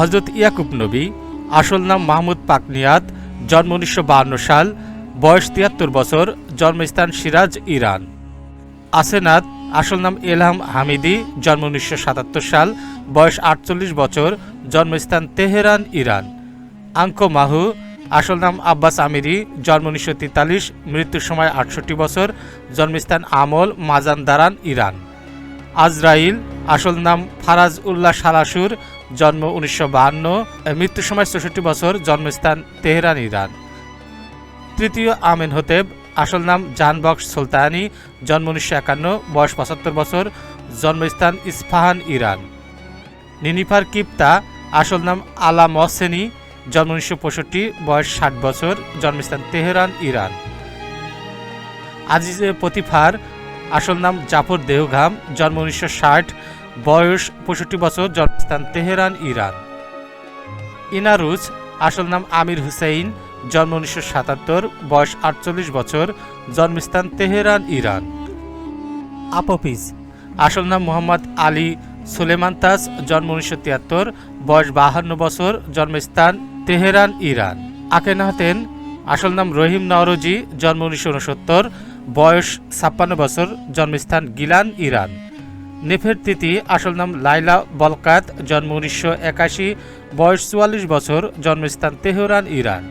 হজরত ইয়াকুব নবী, আসল নাম মাহমুদ পাকনিয়াদ জন্ম উনিশশো সাল, বয়স তিয়াত্তর বছর, জন্মস্থান সিরাজ, ইরান। আসেনাদ আসল নাম এলহাম হামিদি, জন্ম উনিশশো সাতাত্তর সাল, বয়স আটচল্লিশ বছর, জন্মস্থান তেহরান, ইরান। আঙ্কো মাহু, আসল নাম আব্বাস আমিরি, জন্ম উনিশশো তেতাল্লিশ মৃত্যুর সময় আটষট্টি বছর, জন্মস্থান আমল, মাজান দারান, ইরান। আজরাইল, আসল নাম ফারাজ উল্লাহ সালাসুর জন্ম উনিশশো মৃত্যুর সময় চৌষট্টি বছর জন্মস্থান তেহরান, ইরান। তৃতীয় আমেন হতেব, আসল নাম জাহানবক্স সুলতানি, জন্ম উনিশশো একান্ন, বয়স পঁচাত্তর বছর, জন্মস্থান ইস্পাহান ইরান। নিনিফার কিপ্তা, আসল নাম আলা মহসেনি, জন্ম উনিশশো পঁয়ষট্টি, বয়স ষাট বছর, জন্মস্থান তেহরান, ইরান। আজিজে প্রতিফার আসল নাম জাফর দেহঘাম জন্ম উনিশশো ষাট বয়স পঁয়ষট্টি বছর জন্মস্থান তেহরান ইরান। ইনারুজ আসল নাম আমির হুসাইন জন্ম উনিশশো সাতাত্তর বয়স আটচল্লিশ বছর জন্মস্থান তেহরান ইরান। আপোফিস। আসল নাম মোহাম্মদ আলী সুলেমান তাস জন্ম উনিশশো তিয়াত্তর বয়স বাহান্ন বছর জন্মস্থান তেহরান ইরান। আকেনাহতেন আসল নাম রহিম নওরোজি জন্ম উনিশশো উনসত্তর বয়স ছাপ্পান্ন বছর জন্মস্থান গিলান ইরান। নেফেরতিতি আসল নাম লাইলা বলকাত, জন্ম উনিশশো একাশি, বয়স চুয়াল্লিশ বছর, জন্মস্থান তেহরান, ইরান।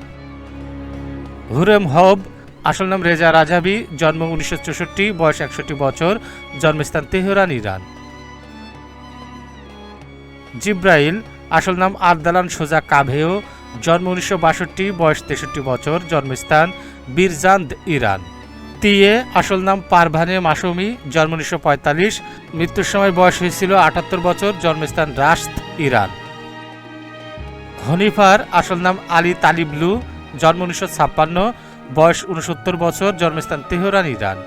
হুরেম হব, আসল নাম রেজা রাজাবি, জন্ম উনিশশো চৌষট্টি, বয়স একষট্টি বছর, জন্মস্থান তেহরান, ইরান। জিব্রাইল, আসল নাম আরদালান সোজা কাভেও, জন্ম উনিশশো বাষট্টি, বয়স তেষট্টি বছর, জন্মস্থান বীরজান্দ, ইরান। তিয়ে আসল নাম পারভানে মাসুমি, জন্ম উনিশশো পঁয়তাল্লিশ। মৃত্যুর সময় বয়স হয়েছিল আটাত্তর বছর, জন্মস্থান রাস্ত, ইরান। হনিফার আসল নাম আলী তালিবলু, জন্ম উনিশশো ছাপ্পান্ন, বয়স উনসত্তর বছর, জন্মস্থান তেহরান, ইরান।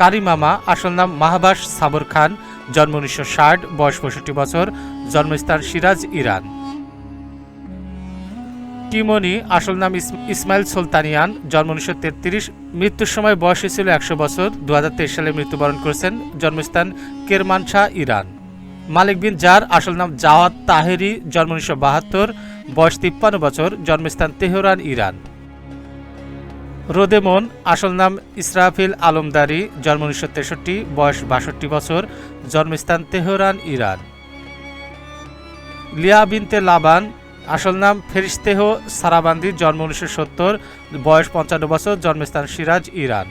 কারিমামা আসল নাম মাহবাস সাবর খান, জন্ম উনিশশো ষাট, বয়স পঁয়ষট্টি বছর, জন্মস্থান সিরাজ, ইরান। টিমনি, আসল নাম ইসমাইল সুলতানিয়ান, জন্ম উনিশশো তেত্রিশ, মৃত্যুর সময় বয়স ছিল একশো বছর দু হাজার তেইশ সালে মৃত্যুবরণ করেছেন, জন্মস্থান Kermanshah, Iran. Malik bin Jar, আসল নাম জাওয়াদ তাহেরি, জন্ম উনিশশো বাহাত্তর, বয়স তিপ্পান্ন বছর, জন্মস্থান তেহরান, ইরান। রোদেমন, আসল নাম ইসরাফিল আলমদারি, জন্ম উনিশশো তেষট্টি, বয়স বাষট্টি বছর, জন্মস্থান তেহরান, ইরান। লিয়া বিনতে লাবান আসল নাম ফেরিস্তেহ সারাবান্দি, জন্ম উনিশশো সত্তর, বয়স পঞ্চান্ন বছর, জন্মস্থান সিরাজ, ইরান।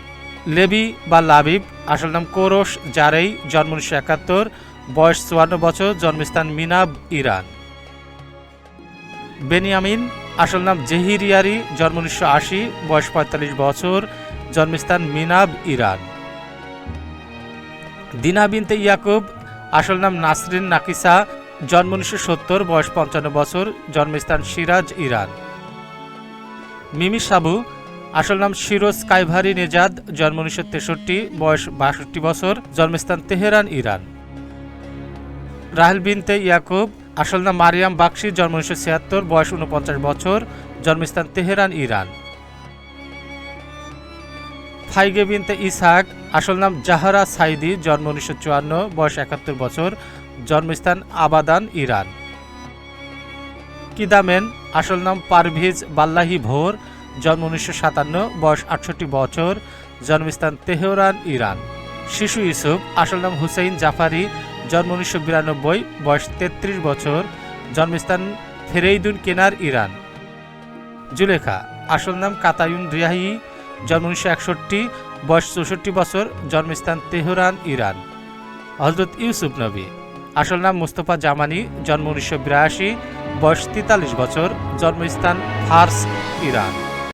লেবি বা লাবিব, আসল নাম কোরস, জারেই, জন্ম উনিশশো একাত্তর, বয়স চুয়ান্ন বছর, জন্মস্থান মিনাব, ইরান। বেনিয়ামিন, আসল নাম জেহিরিয়ারি, জন্ম উনিশশো আশি, বয়স পঁয়তাল্লিশ বছর, জন্মস্থান মিনাব, ইরান। দিনা বিনতে ইয়াকুব, আসল নাম নাসরিন নাকিসা জন্ম উনিশশো সত্তর, বয়স পঞ্চান্ন বছর, জন্মস্থান সিরাজ, ইরান। মিমি সাবু, আসল নাম শিরোজ কাইভারি নেজাদ, জন্ম উনিশশো তেষট্টি, বয়স বাষট্টি বছর, জন্মস্থান তেহরান, ইরান। রাহেল বিনতে ইয়াকুব, আসল নাম মারিয়াম বাক্সি জন্ম উনিশশো ছিয়াত্তর, বয়স উনপঞ্চাশ বছর, জন্মস্থান তেহরান, ইরান। ফাইগে বিনতে ইসহাক আসল নাম জাহারা সাইদি, জন্ম উনিশশো চুয়ান্ন, বয়স একাত্তর বছর, জন্মস্থান আবাদান, ইরান। কিদামেন, আসল নাম পারভিজ বাল্লাহি ভোর, জন্ম উনিশশো সাতান্ন, বয়স আটষট্টি বছর, জন্মস্থান তেহরান, ইরান। শিশু ইউসুফ, আসল নাম হুসেইন জাফারি, জন্ম উনিশশো বিরানব্বই, বয়স তেত্রিশ বছর, জন্মস্থান ফেরেইদুন কেনার, ইরান। জুলেখা, আসল নাম কাতায়ুন রিয়াহি জন্ম উনিশশো একষট্টি, বয়স চৌষট্টি বছর, জন্মস্থান তেহরান, ইরান। হজরত ইউসুফ নবী। আসল নাম মুস্তফা জামানি, জন্ম উনিশশো বিরাশি, বয়স তেতাল্লিশ বছর, জন্মস্থান ফার্স, ইরান।